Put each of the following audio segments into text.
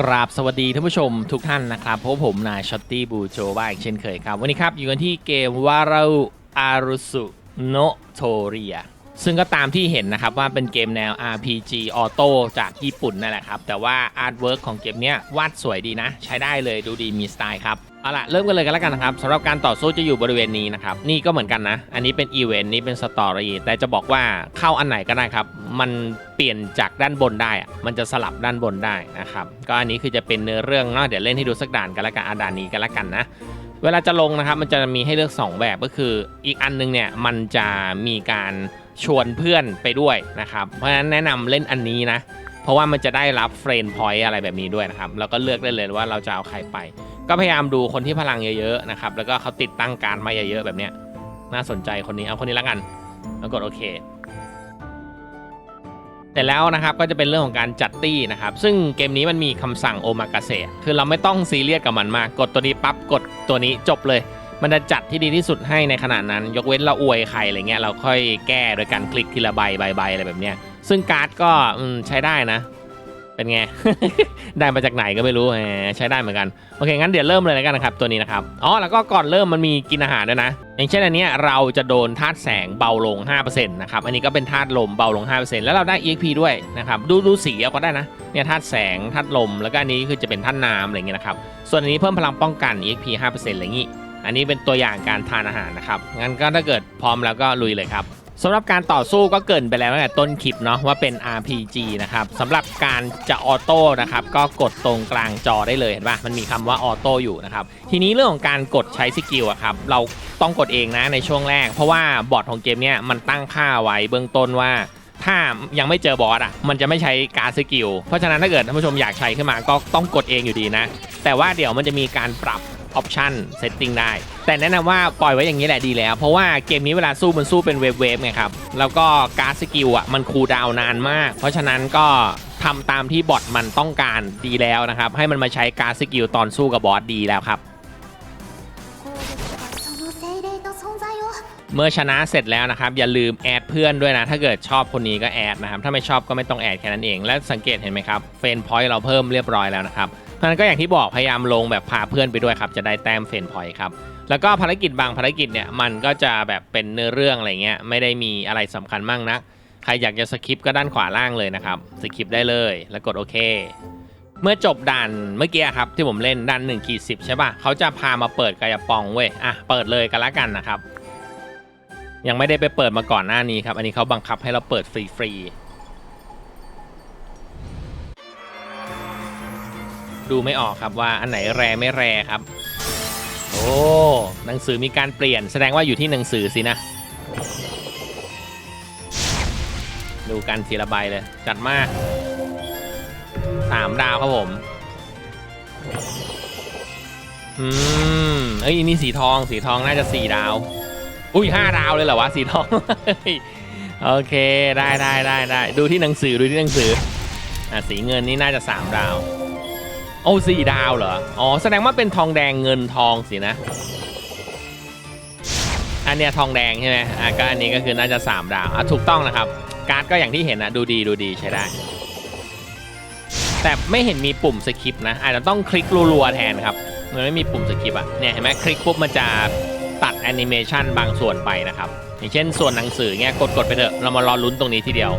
กราบสวัสดีท่านผู้ชมทุกท่านนะครับพบผมนายช็อตตี้บูโจบ้าอีกเช่นเคยครับ วันนี้ครับ อยู่กันที่เกมวาราอารุสุโนโทเรีย ซึ่งก็ตามที่เห็นนะครับว่าเป็นเกมแนว RPG ออโต้จากญี่ปุ่นนั่นแหละครับ แต่ว่าอาร์ตเวิร์กของเกมนี้วาดสวยดีนะ ใช้ได้เลยดูดีมีสไตล์ครับ เอาล่ะ เริ่มกันเลยกันแล้วกันนะครับสำหรับการต่อสู้จะอยู่บริเวณนี้นะครับ นี่ก็เหมือนกันนะ อันนี้เป็นอีเวนต์นี่เป็นสตอรี่แต่จะบอกว่าเข้าอันไหนก็ได้ครับ มันเปลี่ยนจากด้านบนได้อะมันจะสลับด้านบนได้นะครับก็อันนี้คือจะเป็นเนื้อเรื่องเนาะเดี๋ยวเล่นให้ดูสักด่านกันแล้วกันอาด่านนี้กันแล้วกันนะเวลาจะลงนะครับมันจะมีให้เลือก 2 แบบก็คืออีกอันนึงเนี่ยมันจะมีการ ชวนเพื่อนไปด้วยนะครับ เพราะฉะนั้นแนะนำเล่นอันนี้นะ เพราะว่ามันจะได้รับเฟรนพอยต์อะไรแบบนี้ด้วยนะครับ แล้วก็เลือกได้เลยว่าเราจะเอาใครไป ก็พยายามดูคนที่พลังเยอะๆนะครับ แล้วก็เขาติดตั้งการมาเยอะๆแบบเนี้ย น่าสนใจคนนี้เอาคนนี้แล้วกัน แล้วกดโอเคแต่แล้วนะครับก็จะเป็นเรื่องของการจัดตี้นะครับ ซึ่งเกมนี้มันมีคำสั่งโอมากาเสะคือเราไม่ต้องซีเรียสกับมันมาก กดตัวนี้ปั๊บกดตัวนี้จบเลย มันจะจัดที่ดีที่สุดให้ในขณะนั้น ยกเว้นเราอวยใครอะไรเงี้ยเราค่อยแก้โดยการคลิกทีละใบใบใบอะไรแบบเนี้ยซึ่งการ์ดก็ใช้ได้นะ เป็นไง ได้มาจากไหนก็ไม่รู้ใช้ได้เหมือนกัน โอเค งั้นเดี๋ยวเริ่มเลยแล้วกันนะครับ ตัวนี้นะครับอ๋อแล้วก็ก่อนเริ่มมันมีกินอาหารด้วยนะ อย่างเช่นอันนี้เราจะโดนธาตุแสงเบาลง 5%นะครับอันนี้ก็เป็นธาตุลมเบาลง 5%แล้วเราได้ EXP ด้วยนะครับดูดูสีเอาก็ได้นะเนี่ยธาตุแสงธาตุลมแล้วก็อันนี้คือจะเป็นธาตุน้ำอะไรเงี้ยนะครับส่วนอันนี้เพิ่มพลังป้องกัน EXP 5%อะไรอย่างงี้ อันนี้เป็นตัวอย่างการทานอาหารนะครับ งั้นก็ถ้าเกิดพร้อมแล้วก็ลุยเลยครับสำหรับการต่อสู้ก็เกินไปแล้วตั้งแต่ต้นคลิปเนาะว่าเป็น RPG นะครับสำหรับการจะออโต้นะครับก็กดตรงกลางจอได้เลยเห็นปะมันมีคำว่าออโต้อยู่นะครับทีนี้เรื่องของการกดใช้สกิลอะครับเราต้องกดเองนะในช่วงแรก เพราะว่าบอทของเกมเนี้ยมันตั้งค่าไว้เบื้องต้นว่าถ้ายังไม่เจอบอสอะ มันจะไม่ใช้การสกิล เพราะฉะนั้นถ้าเกิดท่านผู้ชมอยากใช้ขึ้นมาก็ต้องกดเองอยู่ดีนะ แต่ว่าเดี๋ยวมันจะมีการปรับ ออปชันเซตติ้งได้ แต่แนะนำว่าปล่อยไว้อย่างนี้แหละดีแล้ว เพราะว่าเกมนี้เวลาสู้มันสู้เป็นเวฟเวฟไงครับ แล้วก็การสกิลอะมันคูดาวนานมาก เพราะฉะนั้นก็ทำตามที่บอทมันต้องการดีแล้วนะครับ ให้มันมาใช้การสกิลตอนสู้กับบอสดีแล้วครับ เมื่อชนะเสร็จแล้วนะครับ อย่าลืมแอดเพื่อนด้วยนะ ถ้าเกิดชอบคนนี้ก็แอดนะครับ ถ้าไม่ชอบก็ไม่ต้องแอดแค่นั้นเอง และสังเกตเห็นไหมครับเฟนพอยต์เราเพิ่มเรียบร้อยแล้วนะครับ นั้นก็อย่างที่บอกพยายามลงแบบพาเพื่อนไปด้วยครับ จะได้แต้มเฟรนพอยต์ครับ แล้วก็ภารกิจบางภารกิจเนี่ยมันก็จะแบบเป็นเนื้อเรื่องอะไรเงี้ยไม่ได้มีอะไรสำคัญมากนะใครอยากจะสคิปก็ด้านขวาล่างเลยนะครับสคิปได้เลยแล้วกดโอเค เมื่อจบด่านเมื่อกี้ครับที่ผมเล่นด่าน1ขีดสิใช่ป่ะเขาจะพามาเปิดกายปองเว้ยอะเปิดเลยกันละกันนะครับ ยังไม่ได้ไปเปิดมาก่อนหน้านี้ครับ อันนี้เขาบังคับให้เราเปิดฟรีๆ ดูไม่ออกครับว่าอันไหนแรไม่แรครับ โอ้หนังสือมีการเปลี่ยนแสดงว่าอยู่ที่หนังสือสินะ ดูกันทีละใบเลย จัดมากสามดาวครับผมอืมเอ้ยนี่สีทองสีทองน่าจะสี่ดาว อุ้ยห้าดาวเลยเหรอวะสีทอง โอเคได้ได้ได้ได้ดูที่หนังสือดูที่หนังสืออะสีเงินนี่น่าจะสามดาว โอ้สี่ดาวเหรอ อ๋อ แสดงว่าเป็นทองแดงเงินทองสินะ อันเนี้ยทองแดงใช่ไหมอะก็อันนี้ก็คือน่าจะสามดาว อะ ถูกต้องนะครับ การ์ดก็อย่างที่เห็นนะ ดูดีดูดีใช้ได้ แต่ไม่เห็นมีปุ่มสคิปนะ อาจจะต้องคลิกรัวๆแทนครับ มันไม่มีปุ่มสคิปอะเนี่ยเห็นไหมคลิกปุ๊บมันจะตัดแอนิเมชันบางส่วนไปนะครับ อย่างเช่นส่วนหนังสือเงี้ยกดกดๆไปเถอะ เรามารอลุ้นตรงนี้ทีเดียว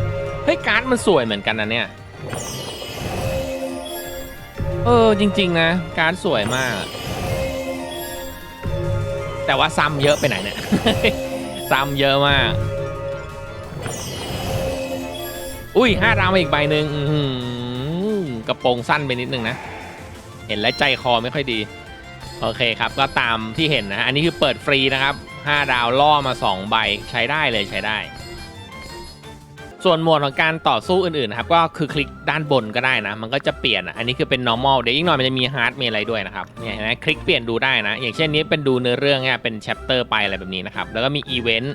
เฮ้ยการ์ดมันสวยเหมือนกันนะเนี่ย เออจริง ๆ นะ การสวยมาก แต่ว่าซ้ำเยอะไปไหนเนี่ย ซ้ำเยอะมาก อุ้ยห้าดาวมาอีกใบหนึ่งอื้อหือกระโปรงสั้นไปนิดนึงนะ เห็นแล้วใจคอไม่ค่อยดี โอเคครับก็ตามที่เห็นนะ อันนี้คือเปิดฟรีนะครับ 5 ดาวล่อมา 2 ใบใช้ได้เลยใช้ได้ ส่วนหมวดของการต่อสู้อื่นๆนะครับก็คือคลิกด้านบนก็ได้นะ มันก็จะเปลี่ยนอันนี้คือเป็น normal เดี๋ยวอีกหน่อยมันจะมี hard มีอะไรด้วยนะครับเนี่ยเห็นไหมคลิกเปลี่ยนดูได้นะ อย่างเช่นนี้เป็นดูเนื้อเรื่องเนี่ยเป็น chapter ไปอะไรแบบนี้นะครับแล้วก็มี event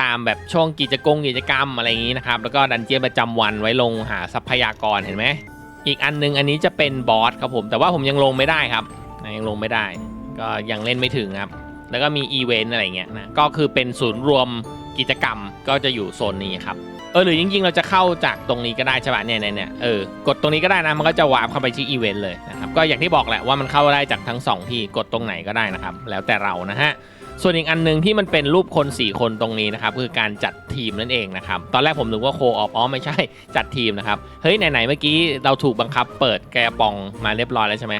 ตามแบบช่วงกิจกรรมกิจกรรมอะไรอย่างนี้นะครับแล้วก็ดันเจียนประจำวันไว้ลงหาทรัพยากรเห็นไหมอีกอันนึงอันนี้จะเป็นบอสครับผมแต่ว่าผมยังลงไม่ได้ครับยังลงไม่ได้ ก็ยังเล่นไม่ถึงครับแล้วก็มีอีเวนต์อะไรเงี้ยนะก็คือเป็นศูนย์รวมกิจกรรมก็จะอยู่โซนนี้ครับ เออหรือจริงๆ เราจะเข้าจากตรงนี้ก็ได้ใช่ปะเนี่ยเนี่ยเนี่ยเออกดตรงนี้ก็ได้นะมันก็จะวาร์ปเข้าไปที่อีเวนต์เลยนะครับก็อย่างที่บอกแหละว่ามันเข้าได้จากทั้งสองที่กดตรงไหนก็ได้นะครับ แล้วแต่เรานะฮะส่วนอีกอันหนึงที่มันเป็นรูปคน 4 คนตรงนี้นะครับคือการจัดทีมนั่นเองนะครับตอนแรกผมนึกว่าโคออฟอ๋อไม่ใช่จัดทีมนะครับเฮ้ยไหนๆเมื่อกี้เราถูกบังคับเปิดแกปองมาเรียบร้อยแล้วใช่ไหม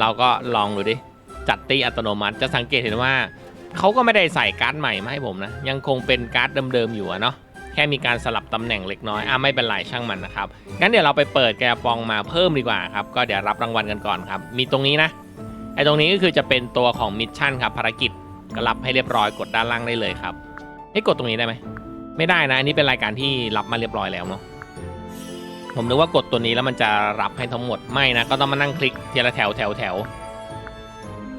เราก็ลองดูดิจัดตีอัตโนมัติจะสังเกตเห็นว่าเขาก็ไม่ได้ใส่การ์ดใหม่มาให้ผมนะยังคงเป็นการ์ดเดิมๆอยู่อะเนาะ แค่มีการสลับตำแหน่งเล็กน้อยอะไม่เป็นไรช่างมันนะครับงั้นเดี๋ยวเราไปเปิดแกะปองมาเพิ่มดีกว่าครับก็เดี๋ยวรับรางวัลกันก่อนครับ มีตรงนี้นะไอ้ตรงนี้ก็คือจะเป็นตัวของมิชชั่นครับภารกิจก็รับให้เรียบร้อยกดด้านล่างได้เลยครับให้ยกดตรงนี้ได้ไหมไม่ได้นะอันนี้เป็นรายการที่รับมาเรียบร้อยแล้วเนาะผมนึกว่ากดตัวนี้แล้วมันจะรับให้ทั้งหมดไม่นะก็ต้องมานั่งคลิกทีละแถวแถวแถว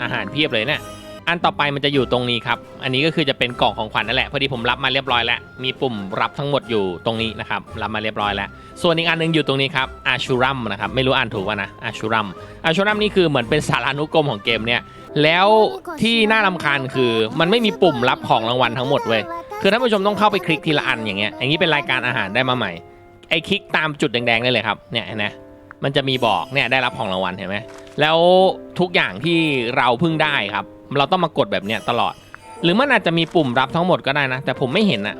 อาหารเพียบเลยเนี่ย อันต่อไปมันจะอยู่ตรงนี้ครับ อันนี้ก็คือจะเป็นกล่องของขวัญนั่นแหละ พอดีผมรับมาเรียบร้อยแล้ว มีปุ่มรับทั้งหมดอยู่ตรงนี้นะครับ รับมาเรียบร้อยแล้ว ส่วนอีกอันหนึงอยู่ตรงนี้ครับ อาชูรัมนะครับ ไม่รู้อ่านถูกป่ะนะ อาชูรัม อาชูรัมนี่คือเหมือนเป็นสารานุกรมของเกมเนี่ย แล้วที่น่ารำคาญคือมันไม่มีปุ่มรับของรางวัลทั้งหมดเว้ย คือท่านผู้ชมต้องเข้าไปคลิกทีละอันอย่างเงี้ย อย่างนี้เป็นรายการอาหารได้มาใหม่ ไอ้คลิกตามจุดแดงๆได้เลยครับ เนี่ยนไห มันจะมีบอกเนี่ยได้รับของรางวัลเห็นไหมแล้วทุกอย่างที่เราเพิ่งได้ครับ เราต้องมากดแบบเนี้ยตลอด หรือมันอาจจะมีปุ่มรับทั้งหมดก็ได้นะ แต่ผมไม่เห็นอะ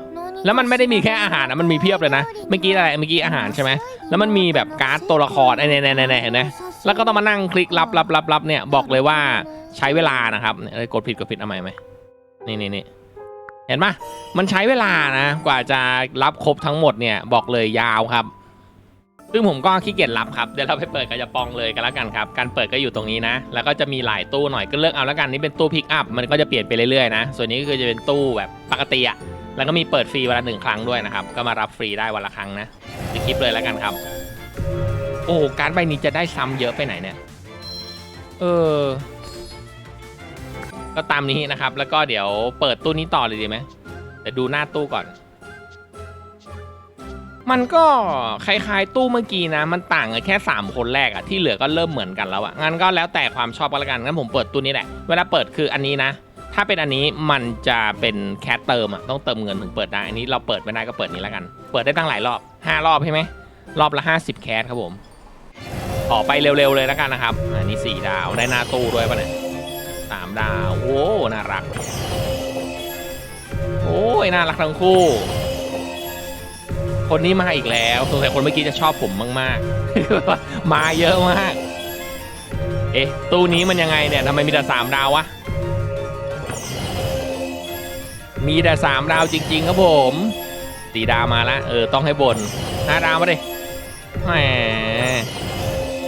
แล้วมันไม่ได้มีแค่อาหารนะมันมีเพียบเลยนะเมื่อกี้อะไรเมื่อกี้อาหารใช่ไหมแล้วมันมีแบบการ์ดตัวละครไอ้เนี่ยเนี่ยเนี่ยเห็นไหมแล้วก็ต้องมานั่งคลิกรับรับรับรับเนี่ยบอกเลยว่าใช้เวลานะครับเนี่ยเอ้ยกดผิดกดผิดเอาใหม่ไหมนี่นี่นี่เห็นปะมันใช้เวลานะ กว่าจะรับครบทั้งหมดเนี่ยบอกเลยยาวครับ ซึ่งผมก็ขี้เกียจรับครับ เดี๋ยวเราไปเปิดกระจะปองเลยกันแล้วกันครับ การเปิดก็อยู่ตรงนี้นะ แล้วก็จะมีหลายตู้หน่อยก็เลือกเอาแล้วกันนี่เป็นตู้พิกอัพมันก็จะเปลี่ยนไปเรื่อยๆนะ ส่วนนี้ก็คือจะเป็นตู้แบบปกติอะแล้วก็มีเปิดฟรีวันละหนึ่งครั้งด้วยนะครับ ก็มารับฟรีได้วันละครั้งนะจะคลิปเลยแล้วกันครับ โอ้การใบนี้จะได้ซ้ำเยอะไปไหนเนี่ย เออ ก็ตามนี้นะครับ แล้วก็เดี๋ยวเปิดตู้นี้ต่อเลยดีไหมเดี๋ยวดูหน้าตู้ก่อน มันก็คล้ายๆตู้เมื่อกี้นะ มันต่างกันแค่ 3 คนแรกอะที่เหลือก็เริ่มเหมือนกันแล้วอะงั้นก็แล้วแต่ความชอบกันละกันงั้นผมเปิดตู้นี้แหละ เวลาเปิดคืออันนี้นะ ถ้าเป็นอันนี้มันจะเป็นแคสเติมอะต้องเติมเงินถึงเปิดได้ อันนี้เราเปิดไม่ได้ก็เปิดนี้แล้วกัน เปิดได้ตั้งหลายรอบ 5 รอบใช่ไหมรอบละ 50 แคสครับผมขอไปเร็วๆเลยแล้วกันนะครับ อันนี้ 4 ดาวได้หน้าตู้ด้วยปะเนี่ยสามดาว โอ้ น่ารัก โอ้ยน่ารักทั้งคู่ คนนี้มาอีกแล้วสงสัยคนเมื่อกี้จะชอบผมมากๆ มาเยอะมาก เอ๊ะ ตู้นี้มันยังไงเนี่ยทำไมมีแต่สามดาววะ มีแต่สามดาวจริง ๆ ครับผมสี่ดาวมาละเออต้องให้บนห้าดาวมาดิแหม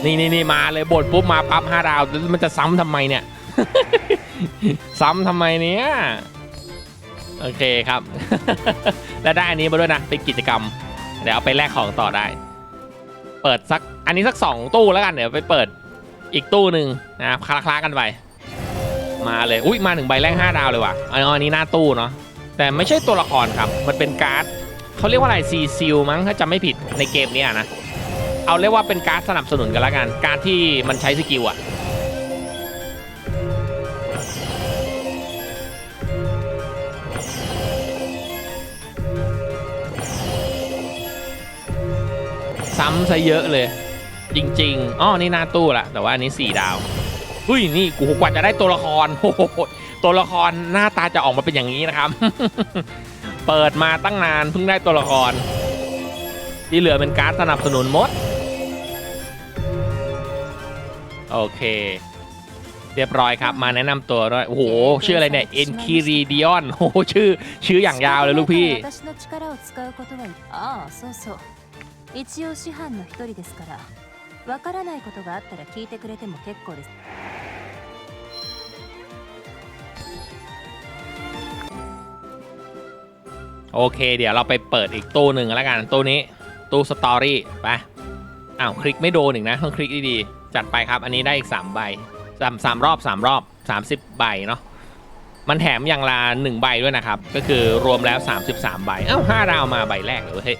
นี่นี่นี่มาเลยบนปุ๊บมาปั๊บห้าดาวแล้วมันจะซ้ำทำไมเนี่ย ซ้ำทำไมเนี่ยโอเคครับ แล้วได้อันนี้มาด้วยนะ เป็นกิจกรรม เดี๋ยวเอาไปแลกของต่อได้ เปิดสักอันนี้สักสองตู้แล้วกันเดี๋ยวไปเปิดอีกตู้หนึ่งนะครับคลาๆกันไปมาเลยอุ้ยมาถึงใบแรก5ดาวเลยว่ะอันอันนี้หน้าตู้เนาะแต่ไม่ใช่ตัวละครครับมันเป็นการ์ดเขาเรียกว่าอะไรซีซิลมั้งถ้าจำไม่ผิดในเกมนี้นะเอาเรียกว่าเป็นการ์ดสนับสนุนกันละกัน การดที่มันใช้สกิลอะ ซ้ำซะเยอะเลย จริงๆอ๋อนี่หน้าตู้ละแต่ว่าอันนี้ 4 ดาวอุ้ยนี่กูกว่าจะได้ตัวละครโอ้โหตัวละครหน้าตาจะออกมาเป็นอย่างนี้นะครับ เปิดมาตั้งนานเพิ่งได้ตัวละคร ที่เหลือเป็นการดสนับสนุนหมด โอเค เรียบร้อยครับ มาแนะนำตัวด้วยโอ้โห ชื่ออะไรเนี่ยเอ็นคิริดิออนโอ้โหชื่อ ชื่ออย่างยาวเลยลูกพี่ 一応師範の一人ですからわからないことがあったら聞いてくれても結構です โอเค เดี๋ยวเราไปเปิดอีกตู้หนึ่งแล้วกัน ตู้นี้ ตู้สตอรี่ ไป อ้าว คลิกไม่โดนอีกนะ ต้องคลิกดีๆ จัดไปครับ อันนี้ได้อีก 3 ใบสามสามรอบ 3 รอบ 30 ใบเนาะ มันแถมอย่างละ1ใบด้วยนะครับ ก็คือรวมแล้ว 33 ใบ เอ้า5ดาวมาใบแรกเลยเว้ย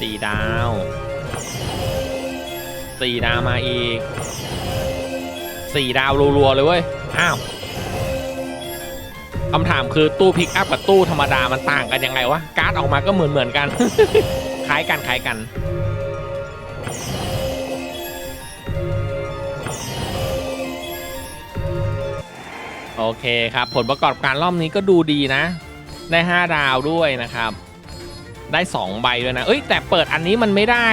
สี่ดาวสี่ดาวมาอีกสี่ดาวรัวๆเลยเว้ย อ้าวคำถามคือตู้พิกอัพกับตู้ธรรมดามันต่างกันยังไงวะ การ์ดออกมาก็เหมือนเหมือนๆกัน คล้ายกันคล้ายกัน โอเคครับ ผลประกอบการรอบนี้ก็ดูดีนะ ได้ 5 ดาวด้วยนะครับ ได้2ใบด้วยนะ เอ้ยแต่เปิดอันนี้มันไม่ได้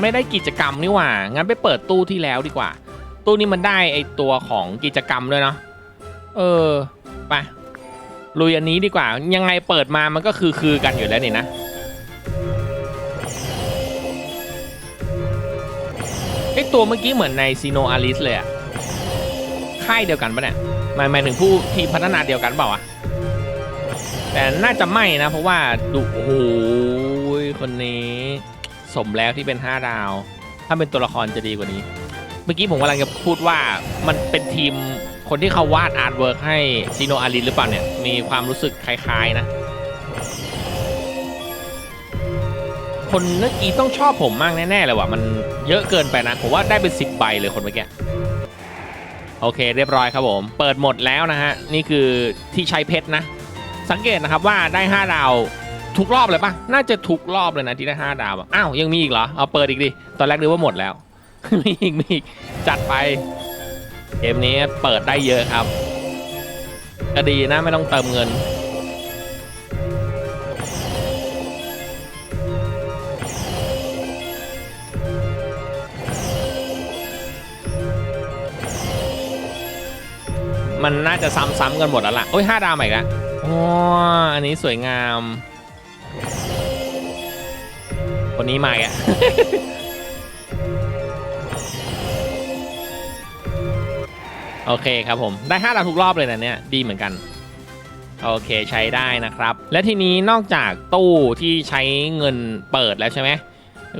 ไม่ได้กิจกรรมนี่หว่า งั้นไปเปิดตู้ที่แล้วดีกว่า ตู้นี้มันได้ไอตัวของกิจกรรมด้วยเนาะ เออไปลุยอันนี้ดีกว่า ยังไงเปิดมามันก็คือคือกันอยู่แล้วนี่นะไอตัวเมื่อกี้เหมือนในซีโนอาริสเลยอะค่ายเดียวกันปะเนี่ยหมายหมายถึงผู้ทีมพัฒนาเดียวกันเปล่าวะ แต่น่าจะไม่นะ เพราะว่าดูโอ้โหคนนี้สมแล้วที่เป็น 5 ดาว ถ้าเป็นตัวละครจะดีกว่านี้ เมื่อกี้ผมกำลังจะพูดว่ามันเป็นทีมคนที่เขาวาดอาร์ตเวิร์กให้ซีโนอารินหรือเปล่าเนี่ย มีความรู้สึกคล้ายๆนะ คนเมื่อกี้ต้องชอบผมมากแน่ๆเลยว่ะ มันเยอะเกินไปนะ ผมว่าได้เป็นสิบใบเลยคนเมื่อกี้โอเค เรียบร้อยครับผม เปิดหมดแล้วนะฮะ นี่คือที่ใช้เพชรนะ สังเกตนะครับว่าได้ 5 ดาวทุกรอบเลยปะน่าจะทุกรอบเลยนะที่ได้ 5 ดาวอะอ้าวยังมีอีกเหรอ เอาเปิดอีกดิ ตอนแรกนึกว่าหมดแล้ว มีอีกมีอีกจัดไป เกมนี้เปิดได้เยอะครับ ก็ดีนะไม่ต้องเติมเงิน มันน่าจะซ้ำๆกันหมดแล้วล่ะ โอ้ยห้าดาวใหม่ละ อ๋ออันนี้สวยงาม คนนี้มาอีกอะโอเคครับผม ได้5ดาวทุกรอบเลยนะเนี่ย ดีเหมือนกัน โอเคใช้ได้นะครับ และทีนี้นอกจากตู้ที่ใช้เงินเปิดแล้วใช่ไหม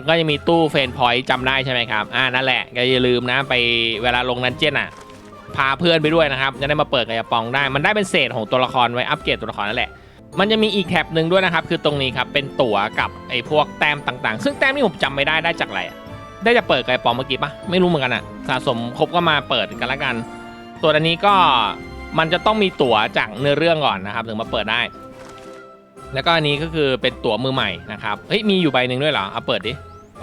ก็จะมีตู้เฟนพอยต์จำได้ใช่ไหมครับ อ่านั่นแหละก็อย่าลืมนะไปเวลาลงนันเจนอะ พาเพื่อนไปด้วยนะครับ จะได้มาเปิดกระปองได้ มันได้เป็นเศษของตัวละครไว้อัปเกรดตัวละครนั่นแหละ มันจะมีอีกแท็บหนึ่งด้วยนะครับ คือตรงนี้ครับ เป็นตั๋วกับไอ้พวกแต้มต่างๆ ซึ่งแต้มนี่ผมจำไม่ได้ได้จากอะไรอะได้จะเปิดกระปองเมื่อกี้ปะไม่รู้เหมือนกันอะสะสมครบก็มาเปิดกันละกัน ตัวอันนี้ก็มันจะต้องมีตั๋วจากเนื้อเรื่องก่อนนะครับ ถึงมาเปิดได้ แล้วก็อันนี้ก็คือเป็นตั๋วมือใหม่นะครับ เฮ้ยมีอยู่ใบหนึ่งด้วยเหรอ เอาเปิดดิ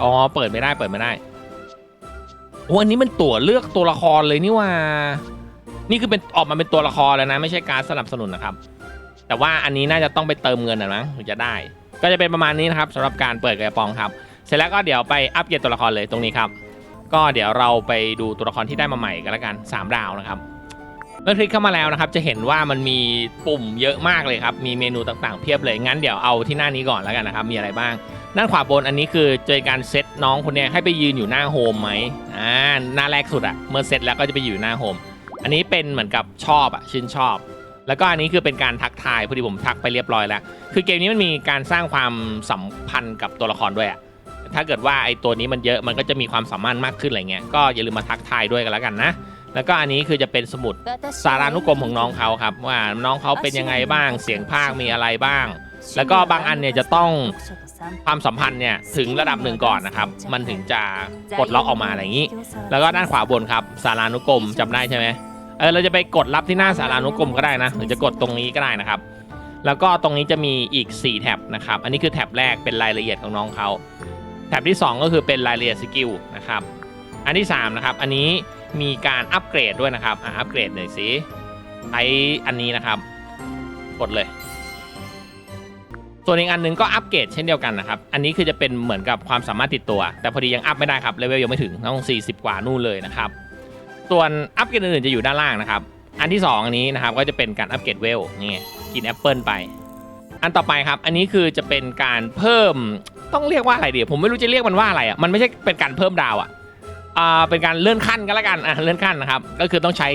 อ๋อ เปิดไม่ได้ เปิดไม่ได้ อ้อันนี้มันตั๋วเลือกตัวละครเลยนี่ว่า นี่คือเป็นออกมาเป็นตัวละครแล้วนะ ไม่ใช่การสนับสนุนนะครับ แต่ว่าอันนี้น่าจะต้องไปเติมเงินนะนะถึงจะได้ ก็จะเป็นประมาณนี้นะครับสำหรับการเปิดกระปองครับ เสร็จแล้วก็เดี๋ยวไปอัปเกรดตัวละครเลยตรงนี้ครับ ก็เดี๋ยวเราไปดูตัวละครที่ได้มาใหม่กันแล้วกัน 3 ดาวนะครับ เมื่อคลิกเข้ามาแล้วนะครับ จะเห็นว่ามันมีปุ่มเยอะมากเลยครับ มีเมนูต่างๆเพียบเลย งั้นเดี๋ยวเอาที่หน้านี้ก่อนแล้วกันนะครับ มีอะไรบ้าง ด้านขวาบนอันนี้คือเจอการเซตน้องคนนี้ให้ไปยืนอยู่หน้าโฮมไหมอ่า หน้าแรกสุดอะเมื่อเซตแล้วก็จะไปอยู่หน้าโฮม อันนี้เป็นเหมือนกับชอบอะชื่นชอบ แล้วก็อันนี้คือเป็นการทักทายพอดีผมทักไปเรียบร้อยแล้ว คือเกมนี้มันมีการสร้างความสัมพันธ์กับตัวละครด้วยอะถ้าเกิดว่าไอตัวนี้มันเยอะมันก็จะมีความสามารถมากขึ้นอะไรเงี้ย ก็อย่าลืมมาทักทายด้วยกันแล้วกันนะ แล้วก็อันนี้คือจะเป็นสมุดสารานุกรมของน้องเขาครับ ว่าน้องเขาเป็นยังไงบ้าง เสียงภาคมีอะไรบ้าง แล้วก็บางอันเนี่ยจะต้องความสัมพันธ์เนี่ยถึงระดับหนึ่งก่อนนะครับ มันถึงจะปลดล็อกออกมาอะไรอย่างนี้ แล้วก็ด้านขวาบนครับสารานุกรมจำได้ใช่ไหมเออเราจะไปกดรับที่หน้าสารานุกรมก็ได้นะหรือจะกดตรงนี้ก็ได้นะครับ แล้วก็ตรงนี้จะมีอีก 4 แท็บนะครับ อันนี้คือแท็บแรกเป็นรายละเอียดของน้องเขาแท็บที่ 2 ก็คือเป็นรายละเอียดสกิลนะครับ อันที่3นะครับ อันนี้ มีการอัปเกรดด้วยนะครับอะอัปเกรดหน่อยสิใช้อันนี้นะครับ กดเลย ส่วนอีกอันหนึงก็อัปเกรดเช่นเดียวกันนะครับ อันนี้คือจะเป็นเหมือนกับความสามารถติดตัว แต่พอดียังอัพไม่ได้ครับเลเวลยังไม่ถึงต้อง 40 กว่านู่นเลยนะครับ ส่วนอัปเกรดอื่นๆจะอยู่ด้านล่างนะครับ อันที่ 2 อันนี้นะครับก็จะเป็นการอัปเกรดเวลนี่กินแอปเปิลไป อันต่อไปครับ อันนี้คือจะเป็นการเพิ่มต้องเรียกว่าอะไรดีผมไม่รู้จะเรียกมันว่าอะไรอะมันไม่ใช่เป็นการเพิ่มดาวอะ อ่าเป็นการเลื่อนขั้นกันแล้วกันอะเลื่อนขั้นนะครับก็คือต้องใช้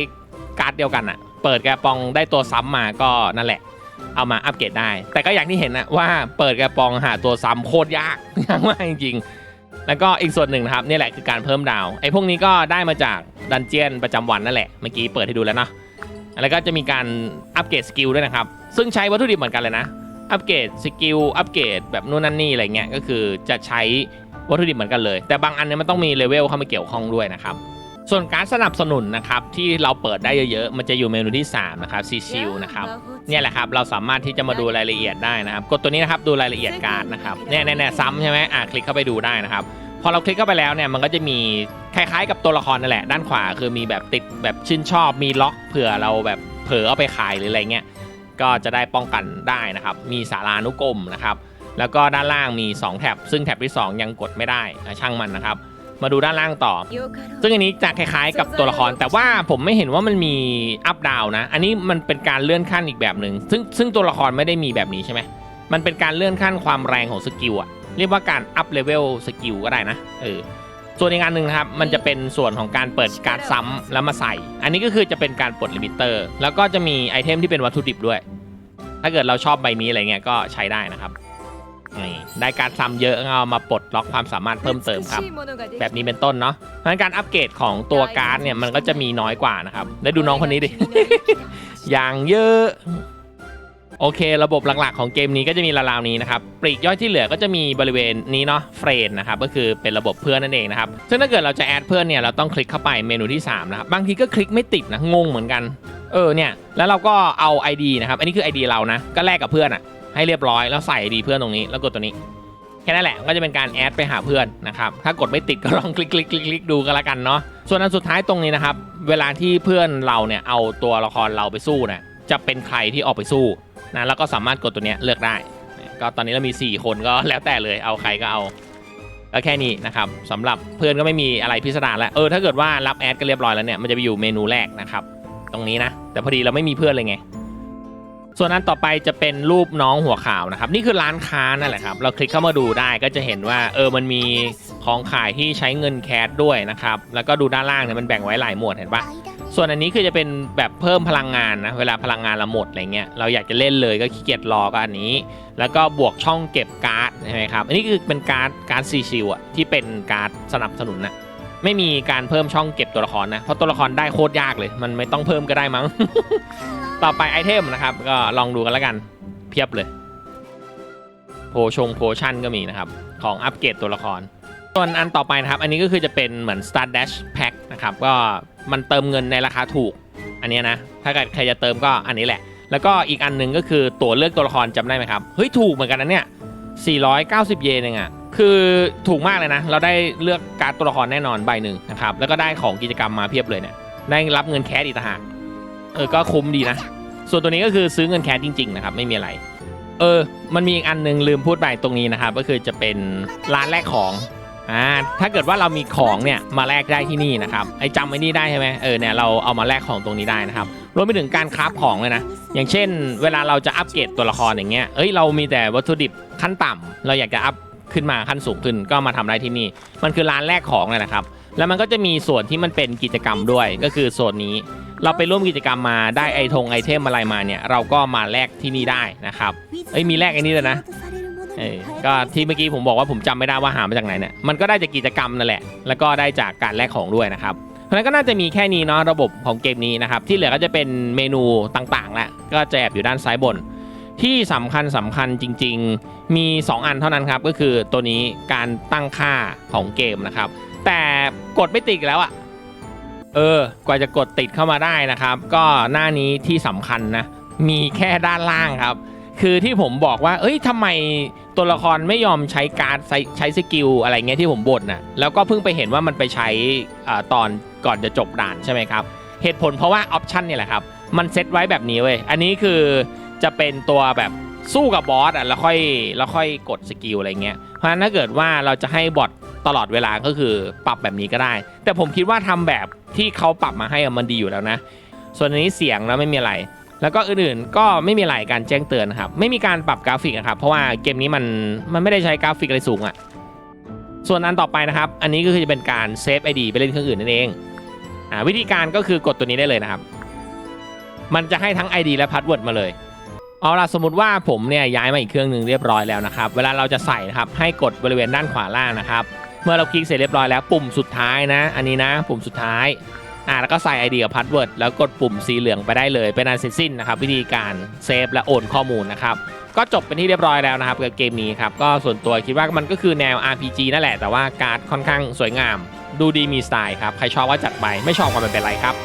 การ์ดเดียวกันอะเปิดแกปองได้ตัวซ้ำมาก็นั่นแหละ เอามาอัปเกรดได้ แต่ก็อย่างที่เห็นนะว่าเปิดแกปองหาตัวซ้ำโคตรยากยากมากจริงๆ แล้วก็อีกส่วนหนึ่งนะครับนี่แหละคือการเพิ่มดาวไอ้พวกนี้ก็ได้มาจากดันเจียนประจำวันนั่นแหละเมื่อกี้เปิดให้ดูแล้วเนาะแล้วก็จะมีการอัปเกรดสกิลด้วยนะครับ ซึ่งใช้วัตถุดิบเหมือนกันเลยนะอัปเกรดสกิลอัปเกรดแบบนู่นนั่นนี่อะไรเงี้ยก็คือจะใช้ วัตถุดิบเหมือนกันเลย แต่บางอันเนี่ยมันต้องมีเลเวลเข้ามาเกี่ยวข้องด้วยนะครับส่วนการสนับสนุนนะครับที่เราเปิดได้เยอะๆ มันจะอยู่เมนูที่ 3 นะครับซีชิลนะครับเนี่ยแหละครับเราสามารถที่จะมาดูรายละเอียดได้นะครับ กดตัวนี้นะครับดูรายละเอียดการ์ดนะครับเนี่ยเนี่ยเนี่ยซ้ำใช่ไหมอะคลิกเข้าไปดูได้นะครับ พอเราคลิกเข้าไปแล้วเนี่ยมันก็จะมีคล้ายๆ กับตัวละครนั่นแหละ ด้านขวาคือมีแบบติดแบบชื่นชอบมีล็อกเผื่อเราแบบเผลอเอาไปขายหรืออะไรเงี้ยก็จะได้ป้องกันได้นะครับ มีสารานุกรมนะครับ แล้วก็ด้านล่างมี 2 แท็บ ซึ่งแท็บที่ 2 ยังกดไม่ได้อะช่างมันนะครับ มาดูด้านล่างต่อ ซึ่งอันนี้จะคล้ายๆ กับตัวละคร แต่ว่าผมไม่เห็นว่ามันมีอัพดาวนะ อันนี้มันเป็นการเลื่อนขั้นอีกแบบหนึ่งซึ่งซึ่งตัวละครไม่ได้มีแบบนี้ใช่ไหมมันเป็นการเลื่อนขั้นความแรงของสกิลอะเรียกว่าการอัพเลเวลสกิลก็ได้นะเออส่วนอีกอันหนึ่งนะครับ มันจะเป็นส่วนของการเปิดการ์ดซ้ำแล้วมาใส่ อันนี้ก็คือจะเป็นการปลดลิมิเตอร์ แล้วก็จะมีไอเทมที่เป็นวัตถุดิบด้วย ถ้าเกิดเราชอบใบนี้อะไรเงี้ยก็ใช้ได้นะครับ นี่ได้การดซ้ำเยอะก็เอามาปลดล็อกความสามารถเพิ่มเติมครับ แบบนี้เป็นต้นเนาะเพราะฉะนั้นการอัปเกรดของตัวการ์ดเนี่ยมันก็จะมีน้อยกว่านะครับ ได้ดูน้องคนนี้ดิ อย่างเยอะโอเค ระบบหลักๆของเกมนี้ก็จะมีราวๆนี้นะครับปลีกย่อยที่เหลือก็จะมีบริเวณนี้เนาะเฟรนนะครับก็คือเป็นระบบเพื่อนนั่นเองนะครับซึ่งถ้าเกิดเราจะแอดเพื่อนเนี่ยเราต้องคลิกเข้าไปเมนูที่3นะครับบางทีก็คลิกไม่ติดนะงงเหมือนกันเออเนี่ยแล้วเราก็เอา ID นะครับอันนี้คือ ID เรานะก็แลกกับเพื่อนอะ ให้เรียบร้อยแล้วใส่ ID เพื่อนตรงนี้แล้วกดตัวนี้แค่นั้นแหละก็จะเป็นการแอดไปหาเพื่อนนะครับถ้ากดไม่ติดก็ลองคลิกคลิกคลิกคลิกดูกันละกันเนาะส่วนอันสุดท้ายตรงนี้นะครับเวลาที่เพื่อนเราเนี่ยเอาตัวละครเราไปสู้นี่ยจะเป็นใครที่ออกไปสู้นะแล้วก็สามารถกดตัวเนี้ยเลือกได้ ก็ตอนนี้เรามี 4 คนก็แล้วแต่เลยเอาใครก็เอาก็แค่นี้นะครับสำหรับเพื่อนก็ไม่มีอะไรพิสดารแล้วเออถ้าเกิดว่ารับแอดก็เรียบร้อยแล้วเนี่ยมันจะไปอยู่เมนูแรกนะครับตรงนี้นะแต่พอดีเราไม่มีเพื่อนเลยไง ส่วนอันต่อไปจะเป็นรูปน้องหัวขาวนะครับ นี่คือร้านค้านั่นแหละครับ เราคลิกเข้ามาดูได้ก็จะเห็นว่าเออมันมีของขายที่ใช้เงินแคชด้วยนะครับ แล้วก็ดูด้านล่างเนี่ยมันแบ่งไว้หลายหมวดเห็นปะส่วนอันนี้คือจะเป็นแบบเพิ่มพลังงานนะเวลาพลังงานเราหมดอะไรเงี้ยเราอยากจะเล่นเลยก็ขี้เกียจรอก็อันนี้ แล้วก็บวกช่องเก็บการ์ดใช่ไหมครับอันนี้คือเป็นการ์ดการ์ดซีชิลอะที่เป็นการ์ดสนับสนุนนะไม่มีการเพิ่มช่องเก็บตัวละครนะเพราะตัวละครได้โคตรยากเลย มันไม่ต้องเพิ่มก็ได้มั้ง ต่อไปไอเทมนะครับ ก็ลองดูกันแล้วกันเพียบเลย โพชงโพชั่นก็มีนะครับ ของอัปเกรดตัวละคร ส่วนอันต่อไปนะครับ อันนี้ก็คือจะเป็นเหมือน Star Dash Pack นะครับ ก็มันเติมเงินในราคาถูก อันนี้นะ ถ้าเกิดใครจะเติมก็อันนี้แหละ แล้วก็อีกอันหนึ่งก็คือตั๋วเลือกตัวละครจำได้ไหมครับ เฮ้ยถูกเหมือนกันนะเนี่ย 490 เยนเองอะคือถูกมากเลยนะ เราได้เลือกการ์ดตัวละครแน่นอนใบหนึ่งนะครับ แล้วก็ได้ของกิจกรรมมาเพียบเลยเนี่ย ได้รับเงินแคสอีกต่างหาก เออก็คุ้มดีนะ ส่วนตัวนี้ก็คือซื้อเงินแคสจริง ๆ นะครับ ไม่มีอะไร เออ มันมีอีกอันหนึงลืมพูดไปตรงนี้นะครับ ก็คือจะเป็นร้านแลกของอ่าถ้าเกิดว่าเรามีของเนี่ยมาแลกได้ที่นี่นะครับไอ้จำไอ้นี่ได้ใช่ไหมเออเนี่ยเราเอามาแลกของตรงนี้ได้นะครับรวมไปถึงการคราฟของเลยนะอย่างเช่น เวลาเราจะอัปเกรดตัวละครอย่างเงี้ยเอ้ยเรามีแต่วัตถุดิบขั้นต่ำเราอยากจะอัพขึ้นมาขั้นสูงขึ้นก็มาทำได้ที่นี่ มันคือร้านแลกของเลยนะครับ แล้วมันก็จะมีส่วนที่มันเป็นกิจกรรมด้วยก็คือโซนนี้ เราไปร่วมกิจกรรมมาได้ไอทงไอเทมอะไรมาเนี่ย เราก็มาแลกที่นี่ได้นะครับเอ้ยมีแลกไอ้นี่เลยนะเออก็ที่เมื่อกี้ผมบอกว่าผมจำไม่ได้ว่าหามาจากไหนเนี่ยมันก็ได้จากกิจกรรมนั่นแหละ แล้วก็ได้จากการแลกของด้วยนะครับเพราะนั้นก็น่าจะมีแค่นี้เนาะระบบของเกมนี้นะครับที่เหลือก็จะเป็นเมนูต่างๆแหละก็จะแอบอยู่ด้านซ้ายบน ที่สำคัญสำคัญจริง ๆ มี 2 อันเท่านั้นครับก็คือตัวนี้การตั้งค่าของเกมนะครับ แต่กดไม่ติดแล้วอะเออกว่าจะกดติดเข้ามาได้นะครับ ก็หน้านี้ที่สำคัญนะ มีแค่ด้านล่างครับ คือที่ผมบอกว่า เอ้ยทำไมตัวละครไม่ยอมใช้การใช้ใช้สกิลอะไรเงี้ยที่ผมบ่นน่ะแล้วก็เพิ่งไปเห็นว่ามันไปใช้อาตอนก่อนจะจบด่านใช่ไหมครับ เหตุผลเพราะว่าออปชันเนี่ยแหละครับ มันเซตไว้แบบนี้เว้ย อันนี้คือจะเป็นตัวแบบสู้กับบอสอะแล้วค่อยแล้วค่อยกดสกิลอะไรเงี้ย เพราะฉะนั้นถ้าเกิดว่าเราจะให้บอท ตลอดเวลาก็คือปรับแบบนี้ก็ได้ แต่ผมคิดว่าทำแบบที่เขาปรับมาให้มันดีอยู่แล้วนะ ส่วนอันนี้เสียงแล้วไม่มีอะไร แล้วก็อื่นๆก็ไม่มีอะไรการแจ้งเตือนนะครับ ไม่มีการปรับกราฟิกนะครับ เพราะว่าเกมนี้มันมันไม่ได้ใช้กราฟิกอะไรสูงอะ่ะส่วนอันต่อไปนะครับ อันนี้ก็คือจะเป็นการเซฟไอดีไปเล่นเครื่องอื่นนั่นเองอ่าวิธีการก็คือกดตัวนี้ได้เลยนะครับ มันจะให้ทั้ง ID และพาสเวิร์ดมาเลยเอาล่ะสมมติว่าผมเนี่ยย้ายมาอีกเครื่องหนึ่งเรียบร้อยแล้วนะครับ เวลาเราจะใส่นะครับให้กดบริเวณด้านขวาล่างนะครับ เมื่อเราคลิกเสร็จเรียบร้อยแล้วปุ่มสุดท้ายนะ อันนี้นะ ปุ่มสุดท้ายอ่าแล้วก็ใส่ ID กับพาสเวิร์ดแล้วกดปุ่มสีเหลืองไปได้เลยเป็นอันเสร็จสิ้นนะครับ วิธีการเซฟและโอนข้อมูลนะครับก็จบเป็นที่เรียบร้อยแล้วนะครับกับเกมนี้ครับก็ส่วนตัวคิดว่ามันก็คือแนว RPG นั่นแหละแต่ว่าการ์ดค่อนข้างสวยงาม ดูดีมีสไตล์ครับใครชอบว่าจัดไปไม่ชอบก็ไม่เป็นไรครับ